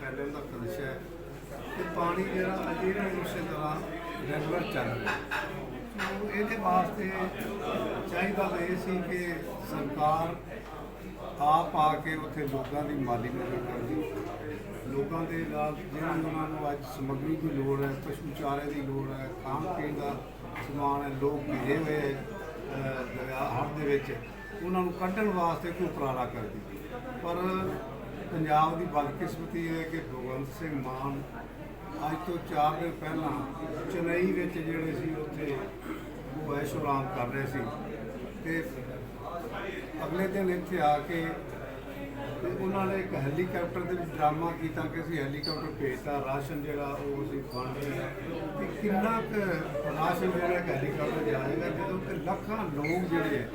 ਫੈਲਣ ਦਾ ਖਦਸ਼ਾ ਹੈ ਤੇ ਪਾਣੀ ਜਿਹੜਾ ਅਜੇ ਵੀ ਉਸੇ ਤਰ੍ਹਾਂ ਰੈਗੂਲਰ ਚੱਲ ਰਿਹਾ ਇਹਦੇ ਵਾਸਤੇ ਚਾਹੀਦਾ ਤਾਂ ਇਹ ਸੀ ਕਿ ਸਰਕਾਰ ਆਪ ਆ ਕੇ ਉੱਥੇ ਲੋਕਾਂ ਦੀ ਮਾਲੀ ਮਦਦ ਕਰਦੀ। ਲੋਕਾਂ ਦੇ ਨਾਲ ਜਿਹੜਾ ਉਹਨਾਂ ਨੂੰ ਅੱਜ ਸਮੱਗਰੀ ਦੀ ਲੋੜ ਹੈ ਪਸ਼ੂ ਚਾਰੇ ਦੀ ਲੋੜ ਹੈ ਖਾਣ ਪੀਣ ਦਾ ਸਮਾਨ ਹੈ ਲੋਕ ਭਿਜੇ ਹੋਏ ਅਹ, ਦਰਿਆ ਹੜ੍ਹ ਦੇ ਵਿੱਚ ਉਹਨਾਂ ਨੂੰ ਕੱਢਣ ਵਾਸਤੇ ਕੋਈ ਉਪਰਾਲਾ ਕਰਦੀ। ਪਰ ਪੰਜਾਬ ਦੀ ਬਦਕਿਸਮਤੀ ਹੈ ਕਿ ਭਗਵੰਤ ਸਿੰਘ ਮਾਨ ਅੱਜ ਤੋਂ 4 ਦਿਨ ਪਹਿਲਾਂ ਚੇਨਈ ਵਿੱਚ ਜਿਹੜੇ ਸੀ ਉੱਥੇ ਉਹ ਐਸ਼ੋ ਕਰ ਰਹੇ ਸੀ ਤੇ ਅਗਲੇ ਦਿਨ ਇੱਥੇ ਆ ਕੇ ਉਹਨਾਂ ਨੇ ਇੱਕ ਹੈਲੀਕਾਪਟਰ ਦੇ ਵਿੱਚ ਡਰਾਮਾ ਕੀਤਾ ਕਿ ਅਸੀਂ ਹੈਲੀਕਾਪਟਰ ਭੇਜਤਾ, ਰਾਸ਼ਨ ਜਿਹੜਾ ਉਹ ਅਸੀਂ ਫੰਡ ਰਹੇ ਤੇ ਕਿੰਨਾ ਕੁ ਰਾਸ਼ਨ ਜਿਹੜਾ ਹੈਲੀਕਾਪਟਰ ਜਾਏਗਾ ਜਦੋਂ ਕਿ ਲੱਖਾਂ ਲੋਕ ਜਿਹੜੇ ਹੈ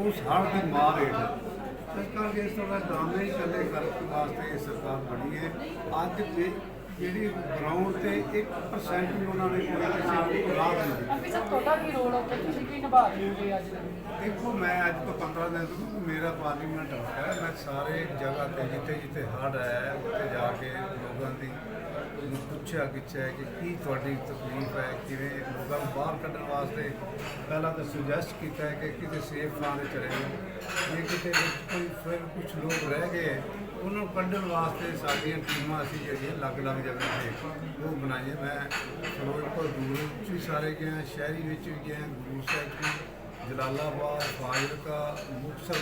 ਉਸ ਹੜ੍ਹ ਦੀ ਮਾਰ ਹੇਠ ਹੈ। ਇਸ ਕਰਕੇ ਇਸ ਤਰ੍ਹਾਂ ਡਰਾਮੇ ਹੀ ਚੱਲੇ ਕਰਨ ਵਾਸਤੇ ਇਹ ਸਰਕਾਰ ਬਣੀ ਹੈ। ਅੱਜ ਵੀ ਜਿਹੜੀ ਗਰਾਊਂਡ ਤੇ 1% ਵੀ ਉਹਨਾਂ ਨੇ ਕੋਈ ਕਿਸੇ ਨੂੰ ਰਾਹ ਨਹੀਂ ਦਿੱਤੀ। ਸਾਹਿਬ ਤੁਹਾਡਾ ਕੀ ਰੋਲ ਉੱਥੇ ਤੁਸੀਂ ਕੀ ਨਿਭਾ ਰਹੇ ਹੋਗੇ ਅੱਜ? ਦੇਖੋ ਮੈਂ ਅੱਜ ਤੋਂ 15 ਦਿਨ ਤੋਂ ਮੇਰਾ ਪਾਰਲੀਮੈਂਟ ਹੈ ਮੈਂ ਸਾਰੇ ਜਗ੍ਹਾ ਤੇ ਜਿੱਥੇ ਜਿੱਥੇ ਹੜ੍ਹ ਹੈ ਉੱਥੇ ਜਾ ਕੇ ਲੋਕਾਂ ਦੀ ਨੂੰ ਪੁੱਛਿਆ ਕਿਛਿਆ ਕਿ ਕੀ ਤੁਹਾਡੀ ਤਕਲੀਫ ਹੈ, ਕਿਵੇਂ ਲੋਕਾਂ ਨੂੰ ਬਾਹਰ ਕੱਢਣ ਵਾਸਤੇ ਪਹਿਲਾਂ ਤਾਂ ਸੁਜੈਸਟ ਕੀਤਾ ਹੈ ਕਿ ਕਿਤੇ ਸੇਫ ਥਾਂ ਤੇ ਚਲੇ ਜਾਓ। ਜੇ ਕਿਤੇ ਵਿੱਚ ਕੋਈ ਫਿਰ ਕੁਝ ਲੋਕ ਰਹਿ ਗਏ, ਉਹਨਾਂ ਨੂੰ ਕੱਢਣ ਵਾਸਤੇ ਸਾਡੀਆਂ ਟੀਮਾਂ ਅਸੀਂ ਜਿਹੜੀਆਂ ਅਲੱਗ-ਅਲੱਗ ਜਗ੍ਹਾ ਤੇ ਉਹ ਬਣਾਈਆਂ। ਮੈਂ ਫਿਰੋਜ਼ਪੁਰ, ਦੂਰ ਵਿੱਚ ਵੀ ਸਾਰੇ ਗਿਆ ਸ਼ਹਿਰੀ ਵਿੱਚ ਵੀ ਗਿਆ ਗੁਰੂ ਸਾਹਿਬ ਵੀ ਜਲਾਲਾਬਾਦ, ਫਾਜ਼ਿਲਕਾ, ਮੁਕਤਸਰ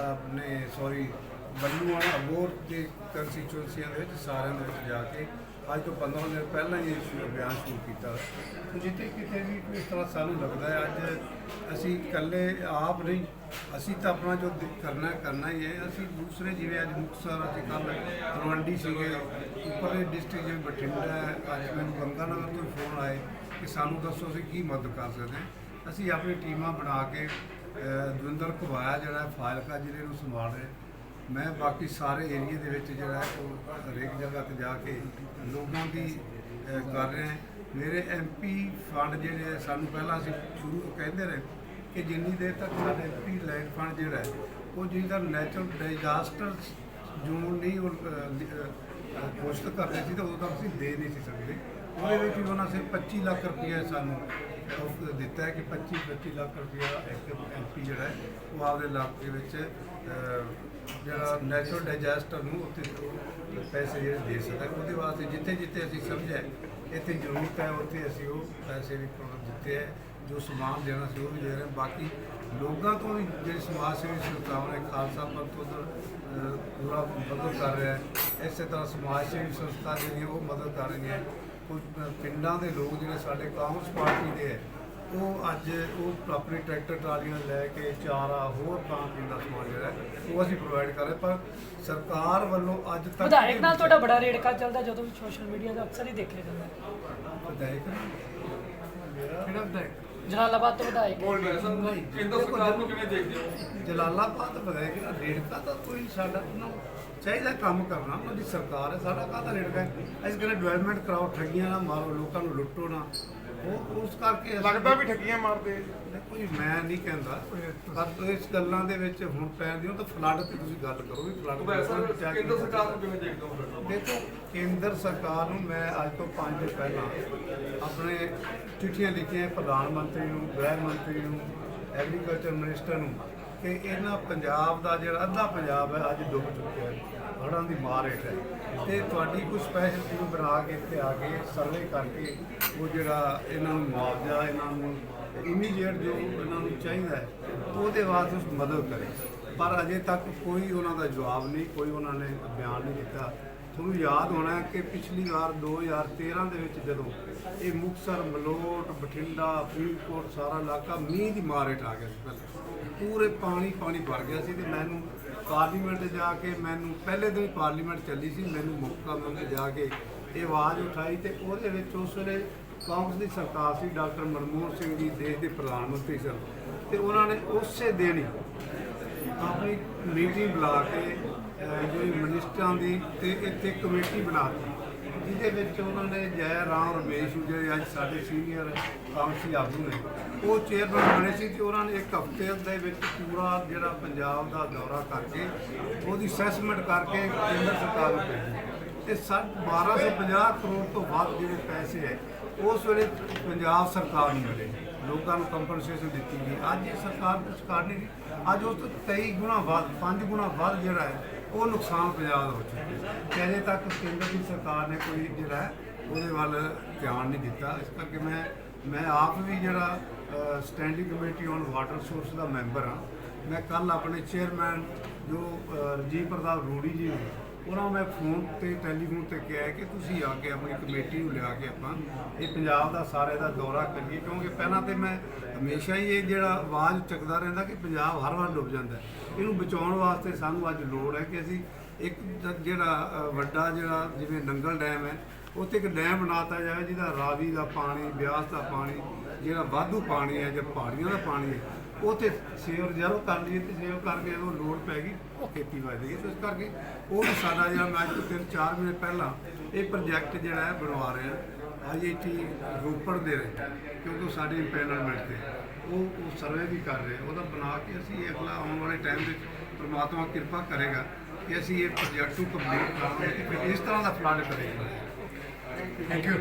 ਆਪਣੇ ਸੌਰੀ ਬੱਲੂਆਣਾ ਅਬੋਰ ਦੇ ਕੰਸਟੀਚੁਐਂਸੀਆਂ ਦੇ ਵਿੱਚ ਸਾਰਿਆਂ ਦੇ ਵਿੱਚ ਜਾ ਕੇ ਅੱਜ ਤੋਂ 15 ਦਿਨ ਪਹਿਲਾਂ ਹੀ ਇਹ ਅਭਿਆਨ ਸ਼ੁਰੂ ਕੀਤਾ। ਜਿੱਥੇ ਕਿਤੇ ਵੀ ਇਸ ਤਰ੍ਹਾਂ ਸਾਨੂੰ ਲੱਗਦਾ ਹੈ, ਅੱਜ ਅਸੀਂ ਇਕੱਲੇ ਆਪ ਨਹੀਂ, ਅਸੀਂ ਤਾਂ ਆਪਣਾ ਜੋ ਦਿ- ਕਰਨਾ ਕਰਨਾ ਹੀ ਹੈ। ਅਸੀਂ ਦੂਸਰੇ ਜਿਵੇਂ ਅੱਜ ਮੁਕਤਸਰ ਅੱਜ ਕੱਲ ਤਲਵੰਡੀ ਸੀਗੇ, ਉੱਪਰਲੇ ਡਿਸਟ੍ਰਿਕਟ ਜਿਵੇਂ ਬਠਿੰਡਾ ਹੈ, ਅੱਜ ਮੈਨੂੰ ਗੰਗਾਨਗਰ ਤੋਂ ਫੋਨ ਆਏ ਕਿ ਸਾਨੂੰ ਦੱਸੋ ਅਸੀਂ ਕੀ ਮਦਦ ਕਰ ਸਕਦੇ ਹਾਂ। ਅਸੀਂ ਆਪਣੀ ਟੀਮਾਂ ਬਣਾ ਕੇ ਦਵਿੰਦਰ ਘੁਬਾਇਆ ਜਿਹੜਾ ਹੈ ਜ਼ਿਲ੍ਹੇ ਨੂੰ ਸੰਭਾਲ ਰਿਹਾ ਮੈਂ ਬਾਕੀ ਸਾਰੇ ਏਰੀਏ ਦੇ ਵਿੱਚ ਜਿਹੜਾ ਹੈ ਉਹ ਹਰੇਕ ਜਗ੍ਹਾ ਤੇ ਜਾ ਕੇ ਲੋਕਾਂ ਦੀ ਕਰ ਰਹੇ ਹਾਂ। ਮੇਰੇ ਐਮਪੀ ਫੰਡ ਜਿਹੜੇ ਹੈ ਸਾਨੂੰ ਪਹਿਲਾਂ ਅਸੀਂ ਸ਼ੁਰੂ ਕਹਿੰਦੇ ਰਹੇ ਕਿ ਜਿੰਨੀ ਦੇਰ ਤੱਕ ਸਾਡੇ ਐਮਪੀ ਲੈਂਡ ਫੰਡ ਜਿਹੜਾ ਹੈ ਉਹ ਜਿਹਦਾ ਨੈਚੁਰਲ ਡਿਜ਼ਾਸਟਰ ਜ਼ੋਨ ਨਹੀਂ ਉਹ ਅਹ, ਘੋਸ਼ਿਤ ਕਰਦੇ ਸੀ ਤਾਂ ਉਦੋਂ ਤੱਕ ਅਸੀਂ ਦੇ ਨਹੀਂ ਸੀ ਸਕਦੇ। ਉਹਦੇ ਵਿੱਚ ਵੀ ਉਹਨਾਂ ਸੇ 25 ਲੱਖ ਰੁਪਏ ਸਾਨੂੰ ਦਿੱਤਾ ਹੈ ਕਿ 25 25 ਲੱਖ ਰੁਪਇਆ ਇੱਕ ਐਮਪੀ ਜਿਹੜਾ ਹੈ ਉਹ ਆਪਦੇ ਇਲਾਕੇ ਵਿੱਚ ਜਿਹੜਾ ਨੈਚੁਰਲ ਡਾਈਜੈਸਟਰ ਨੂੰ ਉੱਥੇ ਪੈਸੇ ਜਿਹੜੇ ਦੇ ਸਕਦਾ, ਉਹਦੇ ਵਾਸਤੇ ਜਿੱਥੇ ਜਿੱਥੇ ਅਸੀਂ ਸਮਝਿਆ, ਇੱਥੇ ਜ਼ਰੂਰਤ ਹੈ ਉੱਥੇ ਅਸੀਂ ਉਹ ਪੈਸੇ ਵੀ ਪ੍ਰੋਵਾਈਡ ਦਿੱਤੇ ਹੈ, ਜੋ ਸਮਾਨ ਦੇਣਾ ਸੀ ਉਹ ਵੀ ਦੇ ਰਹੇ ਬਾਕੀ ਲੋਕਾਂ ਤੋਂ ਵੀ ਜਿਹੜੇ ਸਮਾਜ ਸੇਵੀ ਸੰਸਥਾਵਾਂ ਨੇ, ਖਾਲਸਾ ਪੰਥ ਉਧਰ ਪੂਰਾ ਮਦਦ ਕਰ ਰਿਹਾ ਹੈ। ਇਸੇ ਤਰ੍ਹਾਂ ਸਮਾਜ ਸੇਵੀ ਸੰਸਥਾ ਜਿਹੜੀਆਂ ਉਹ ਮਦਦ ਕਰ ਰਹੀਆਂ ਕੁਝ ਪਿੰਡਾਂ ਦੇ ਲੋਕ ਜਿਹੜੇ ਸਾਡੇ ਕਾਂਗਰਸ ਪਾਰਟੀ ਦੇ ਹੈ ਉਹ ਅੱਜ ਉਹ ਆਪਣੀ ਟਰੈਕਟਰ ਟਰਾਲੀਆਂ ਲੈ ਕੇ ਚਾਰਾ ਹੋਰ ਪੀਣ ਦਾ ਸਮਾਨ ਜਿਹੜਾ ਹੈ, ਉਹ ਅਸੀਂ ਪ੍ਰੋਵਾਈਡ ਕਰ ਰਹੇ ਪਰ ਸਰਕਾਰ ਵੱਲੋਂ ਅੱਜ ਤੱਕ ਵਿਧਾਇਕ ਨਾਲ ਤੁਹਾਡਾ ਬੜਾ ਰੇੜਕਾ ਚੱਲਦਾ ਜਦੋਂ ਵੀ ਸੋਸ਼ਲ ਮੀਡੀਆ ਤੇ ਅਕਸਰ ਹੀ ਦੇਖਿਆ ਜਾਂਦਾ। ਹੈ। ਵਿਧਾਇਕ ਮੇਰਾ ਕਿਹੜਾ ਵਿਧਾਇਕ? ਜਲਾਲਾਬਾਦ ਤੋਂ ਵਿਧਾਇਕ। ਕੇਂਦਰ ਸਰਕਾਰ ਨੂੰ ਕਿਵੇਂ ਦੇਖਦੇ ਹੋ? ਜਲਾਲਾਬਾਦ ਵਿਧਾਇਕ ਦਾ ਰੇੜਕਾ ਤਾਂ ਕੋਈ ਸਾਡਾ ਨੂੰ ਚਾਹੀਦਾ ਕੰਮ ਕਰਨਾ ਉਹਨਾਂ ਦੀ ਸਰਕਾਰ ਹੈ ਸਾਡਾ ਕਾਹਦਾ ਰੇੜਕਾ ਹੈ? ਅਸੀਂ ਕਹਿੰਦੇ ਡਿਵੈਲਪਮੈਂਟ ਕਰਾਓ ਠੱਗੀਆਂ ਨਾ ਮਾਰੋ ਲੋਕਾਂ ਨੂੰ ਲੁੱਟੋ ਨਾ ਉਹ ਉਸ ਕਰਕੇ ਲੱਗਦਾ ਵੀ ਠੱਗੀਆਂ ਮਾਰਦੇ ਦੇਖੋ ਜੀ ਮੈਂ ਨਹੀਂ ਕਹਿੰਦਾ ਪਰ ਇਸ ਗੱਲਾਂ ਦੇ ਵਿੱਚ ਹੁਣ ਪੈਂਦੀ ਹੋ ਤਾਂ ਫਲੱਡ ਤੇ ਤੁਸੀਂ ਗੱਲ ਕਰੋ ਵੀ ਫਲੱਡ ਕੇਂਦਰ ਸਰਕਾਰ ਨੂੰ ਕਿਵੇਂ ਦੇਖਦੇ ਹੋ? ਦੇਖੋ ਕੇਂਦਰ ਸਰਕਾਰ ਨੂੰ ਮੈਂ ਅੱਜ ਤੋਂ 5 ਦਿਨ ਪਹਿਲਾਂ ਆਪਣੇ ਚਿੱਠੀਆਂ ਲਿਖੀਆਂ ਪ੍ਰਧਾਨ ਮੰਤਰੀ ਨੂੰ ਗ੍ਰਹਿ ਮੰਤਰੀ ਨੂੰ ਐਗਰੀਕਲਚਰ ਮਿਨਿਸਟਰ ਨੂੰ ਕਿ ਇਹਨਾਂ ਪੰਜਾਬ ਦਾ ਜਿਹੜਾ ਅੱਧਾ ਪੰਜਾਬ ਹੈ, ਅੱਜ ਡੁੱਬ ਚੁੱਕਿਆ ਹੈ। ਹੜ੍ਹਾਂ ਦੀ ਮਾਰ ਹੇਠ ਹੈ। ਤੇ ਤੁਹਾਡੀ ਕੋਈ ਸਪੈਸ਼ਲ ਟੀਮ ਬਣਾ ਕੇ ਇੱਥੇ ਆ ਕੇ ਸਰਵੇ ਕਰਕੇ ਉਹ ਜਿਹੜਾ ਇਹਨਾਂ ਨੂੰ ਮੁਆਵਜ਼ਾ, ਇਹਨਾਂ ਨੂੰ ਇਮੀਡੀਏਟ ਜੋ ਇਹਨਾਂ ਨੂੰ ਚਾਹੀਦਾ ਹੈ, ਉਹਦੇ ਵਾਸਤੇ ਉਸ ਮਦਦ ਕਰੇ। ਪਰ ਅਜੇ ਤੱਕ ਕੋਈ ਉਹਨਾਂ ਦਾ ਜਵਾਬ ਨਹੀਂ, ਕੋਈ ਉਹਨਾਂ ਨੇ ਬਿਆਨ ਨਹੀਂ ਦਿੱਤਾ। ਤੁਹਾਨੂੰ ਯਾਦ ਹੋਣਾ ਕਿ ਪਿਛਲੀ ਵਾਰ 2013 ਦੇ ਵਿੱਚ ਜਦੋਂ ਇਹ ਮੁਕਤਸਰ, ਮਲੋਟ, ਬਠਿੰਡਾ, ਫਰੀਦਕੋਟ ਸਾਰਾ ਇਲਾਕਾ ਮੀਂਹ ਦੀ ਮਾਰ ਹੇਠ ਆ ਗਿਆ ਸੀ ਪਹਿਲਾਂ। ਪੂਰੇ ਪਾਣੀ ਪਾਣੀ ਭਰ ਗਿਆ ਸੀ ਤੇ ਮੈਨੂੰ ਪਾਰਲੀਮੈਂਟ ਜਾ ਕੇ ਮੈਨੂੰ ਪਹਿਲੇ ਦਿਨ ਪਾਰਲੀਮੈਂਟ ਚੱਲੀ ਸੀ, ਮੈਨੂੰ ਮੌਕਾ ਮੰਗ ਜਾ ਕੇ ਇਹ ਆਵਾਜ਼ ਉਠਾਈ ਤੇ ਉਹਦੇ ਵਿੱਚ ਉਸ ਵੇਲੇ ਕਾਂਗਰਸ ਦੀ ਸਰਕਾਰ ਸੀ, ਡਾਕਟਰ ਮਨਮੋਹਨ ਸਿੰਘ ਜੀ, ਦੇਸ਼ ਦੇ ਪ੍ਰਧਾਨ ਮੰਤਰੀ ਸਨ। ਤੇ ਉਹਨਾਂ ਨੇ ਉਸੇ ਦਿਨ ਹੀ ਆਪਣੀ ਮੀਟਿੰਗ ਬੁਲਾ ਕੇ ਜਿਹੜੀ ਮਿਨਿਸਟਰਾਂ ਦੀ ਤੇ ਇੱਥੇ ਕਮੇਟੀ ਬਣਾ ਦਿੱਤੀ। ਜਿਹਦੇ ਵਿੱਚ ਉਹਨਾਂ ਨੇ ਜੈ ਰਾਮ ਰਮੇਸ਼ ਜਿਹੜੇ ਅੱਜ ਸਾਡੇ ਸੀਨੀਅਰ ਕਾਂਗਰਸੀ ਆਗੂ ਨੇ, ਉਹ ਚੇਅਰਮੈਨ ਬਣੇ ਸੀ ਤੇ ਉਹਨਾਂ ਨੇ ਇੱਕ ਹਫ਼ਤੇ ਦੇ ਵਿੱਚ ਪੂਰਾ ਜਿਹੜਾ ਪੰਜਾਬ ਦਾ ਦੌਰਾ ਕਰਕੇ ਉਹਦੀ ਅਸੈਸਮੈਂਟ ਕਰਕੇ ਕੇਂਦਰ ਸਰਕਾਰ ਨੂੰ ਭੇਜੀ ਤੇ ਸਾ- 1250 ਕਰੋੜ ਤੋਂ ਵੱਧ ਜਿਹੜੇ ਪੈਸੇ ਹੈ, ਉਸ ਵੇਲੇ ਪੰਜਾਬ ਸਰਕਾਰ ਨੂੰ ਮਿਲੇ। ਲੋਕਾਂ ਨੂੰ ਕੰਪਨਸੇਸ਼ਨ ਦਿੱਤੀ ਗਈ। ਅੱਜ ਇਹ ਸਰਕਾਰ ਕੁਛ ਕਰ ਨਹੀਂ ਰਹੀ ਅੱਜ ਉਸ ਤੋਂ 23 ਗੁਣਾ ਵੱਧ 5 ਗੁਣਾ ਵੱਧ ਜਿਹੜਾ ਹੈ ਉਹ ਨੁਕਸਾਨ ਪੰਜਾਬ ਦਾ ਹੋ ਚੁੱਕਿਆ ਤੇ ਅਜੇ ਤੱਕ ਕੇਂਦਰ ਦੀ ਸਰਕਾਰ ਨੇ ਕੋਈ ਜਿਹੜਾ ਹੈ ਉਹਦੇ ਵੱਲ ਧਿਆਨ ਨਹੀਂ ਦਿੱਤਾ। ਇਸ ਕਰਕੇ ਮੈਂ ਮੈਂ ਆਪ ਵੀ ਜਿਹੜਾ standing committee on water source the member ਹਾਂ। ਮੈਂ ਕੱਲ ਆਪਣੇ ਚੇਅਰਮੈਨ ਜੋ ਅ, ਰਾਜੀਵ ਪ੍ਰਤਾਪ ਰੂੜੀ ਜੀ ਨੇ ਉਹਨਾਂ ਨੂੰ ਮੈਂ ਫੋਨ ਤੇ, ਟੈਲੀਫੋਨ ਤੇ ਕਿਹਾ ਕਿ ਤੁਸੀਂ ਆ ਕੇ ਆਪਣੀ ਕਮੇਟੀ ਨੂੰ ਲਿਆ ਕੇ ਆਪਾਂ ਇਹ ਪੰਜਾਬ ਦਾ ਸਾਰੇ ਦਾ ਦੌਰਾ ਕਰੀਏ, ਕਿਉਂਕਿ ਪਹਿਲਾਂ ਤੇ ਮੈਂ ਹਮੇਸ਼ਾ ਹੀ ਇਹ ਜਿਹੜਾ ਆਵਾਜ਼ ਚੱਕਦਾ ਰਹਿੰਦਾ ਕਿ ਪੰਜਾਬ ਹਰ ਵਾਰ ਡੁੱਬ ਜਾਂਦਾ ਇਹਨੂੰ ਬਚਾਉਣ ਵਾਸਤੇ ਸਾਨੂੰ ਅੱਜ ਲੋੜ ਹੈ ਕਿ ਅਸੀਂ ਇੱਕ ਜਿਹੜਾ ਵੱਡਾ ਜਿਹੜਾ ਜਿਵੇਂ ਨੰਗਲ ਡੈਮ ਹੈ, ਉੱਥੇ ਇੱਕ ਡੈਮ ਬਣਾਤਾ ਜਾਵੇ ਜਿਹਦਾ ਰਾਵੀ ਦਾ ਪਾਣੀ, ਬਿਆਸ ਦਾ ਪਾਣੀ, ਜਿਹੜਾ ਵਾਧੂ ਪਾਣੀ ਹੈ, ਜਾਂ ਪਹਾੜੀਆਂ ਦਾ ਪਾਣੀ ਹੈ ਉਹ ਤੇ ਸੇਵ ਰਿਜ਼ਰਵ ਕਰ ਲਈਏ ਤੇ ਸੇਵ ਕਰਕੇ ਜਦੋਂ ਲੋੜ ਪੈ ਗਈ, ਉਹ ਖੇਤੀ ਵਧੇਗੀ ਤੇ ਇਸ ਕਰਕੇ ਉਹ ਵੀ ਸਾਡਾ ਜਿਹੜਾ ਮੈਂ ਅੱਜ ਤੋਂ ਤਿੰਨ ਚਾਰ ਮਹੀਨੇ ਪਹਿਲਾਂ ਇਹ ਪ੍ਰੋਜੈਕਟ ਜਿਹੜਾ ਹੈ ਬਣਵਾ ਰਹੇ। ਹਾਂ ਆਈਆਈਟੀ ਰੋਪੜ ਦੇ ਰਹੇ ਕਿਉਂਕਿ ਉਹ ਸਾਡੇ ਇੰਪੈਨਲਮੈਂਟ ਤੇ ਉਹ ਉਹ ਸਰਵੇ ਵੀ ਕਰ ਰਹੇ ਉਹਦਾ ਬਣਾ ਕੇ ਅਸੀਂ ਅਗਲਾ ਆਉਣ ਵਾਲੇ ਟਾਈਮ ਵਿੱਚ ਪ੍ਰਮਾਤਮਾ ਕਿਰਪਾ ਕਰੇਗਾ ਕਿ ਅਸੀਂ ਇਹ ਪ੍ਰੋਜੈਕਟ ਨੂੰ ਕੰਪਲੀਟ ਕਰਾਂਗੇ ਤੇ ਫਿਰ ਇਸ ਤਰ੍ਹਾਂ ਦਾ ਫਲੱਡ ਕਰੇਗਾ। Thank you